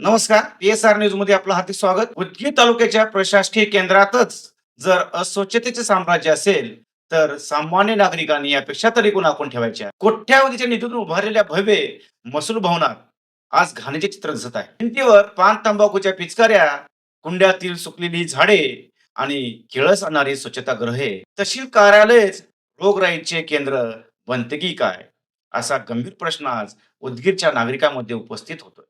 नमस्कार. P S R न्यूजमध्ये आपलं हार्दिक स्वागत. उदगीर तालुक्याच्या प्रशासकीय केंद्रातच जर अस्वच्छतेचे साम्राज्य असेल तर सामान्य नागरिकांनी यापेक्षा तरी गुण आपण ठेवायच्या कोट्यावधीच्या निधीतून उभारलेल्या भव्य महसूल भवनात आज घाणीचे चित्र दिसत आहे. भिंतीवर पान तंबाखूच्या पिचकाऱ्या कुंड्यातील सुकलेली झाडे आणि किळस आणणारी स्वच्छतागृहे तहसील कार्यालयच रोगराईचे केंद्र बनते की काय? असा गंभीर प्रश्न आज उदगीरच्या नागरिकांमध्ये उपस्थित होतो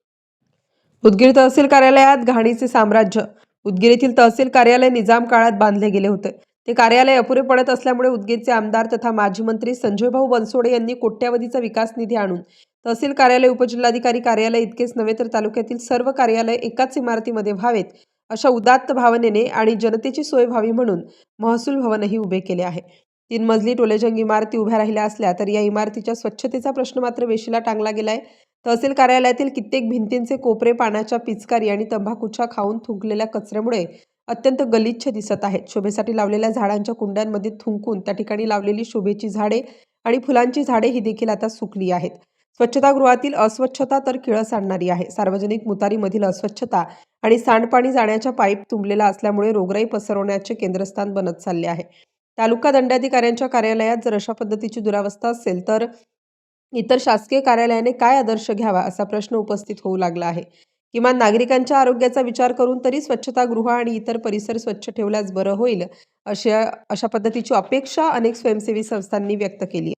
उदगीर तहसील कार्यालयात घाणीचे साम्राज्य. उदगीर येथील तहसील कार्यालय निजाम काळात बांधले गेले होते. ते कार्यालय अपुरे पडत असल्यामुळे उदगीरचे आमदार तथा माजी मंत्री संजयभाऊ बनसोडे यांनी कोट्यावधीचा विकास निधी आणून तहसील कार्यालय उपजिल्हाधिकारी कार्यालय इतकेच नव्हे तर तालुक्यातील सर्व कार्यालय एकाच इमारतीमध्ये व्हावेत अशा उदात्त भावनेने आणि जनतेची सोय व्हावी म्हणून महसूल भवनही उभे केले आहे. तीन मजली टोलेजंग इमारती उभ्या राहिल्या असल्या तर या इमारतीच्या स्वच्छतेचा प्रश्न मात्र वेशीला टांगला गेलाय. तहसील कार्यालयातील कित्येक भिंतींचे कोपरे पाण्याच्या पिचकारी आणि तंबाखूच्या खाऊन थुंकलेल्या कचऱ्यामुळे अत्यंत गलिच्छ दिसत आहेत. शोभेसाठी लावलेल्या झाडांच्या कुंड्यांमध्ये थुंकून त्या ठिकाणी लावलेली शोभेची झाडे आणि फुलांची झाडे ही देखील आता सुकली आहेत. स्वच्छतागृहातील अस्वच्छता तर किळस आणणारी आहे. सार्वजनिक मुतारीमधील अस्वच्छता आणि सांडपाणी जाण्याच्या पाईप तुंबलेला असल्यामुळे रोगराई पसरवण्याचे केंद्रस्थान बनत चालले आहे. तालुका दंडाधिकाऱ्यांच्या कार्यालयात जर अशा पद्धतीची दुरावस्था असेल तर इतर शासकीय कार्यालयाने काय आदर्श घ्यावा असा प्रश्न उपस्थित होऊ लागला आहे. किमान नागरिकांच्या आरोग्याचा विचार करून तरी स्वच्छतागृह आणि इतर परिसर स्वच्छ ठेवल्यास बरं होईल अशा अशा पद्धतीची अपेक्षा अनेक स्वयंसेवी संस्थांनी व्यक्त केली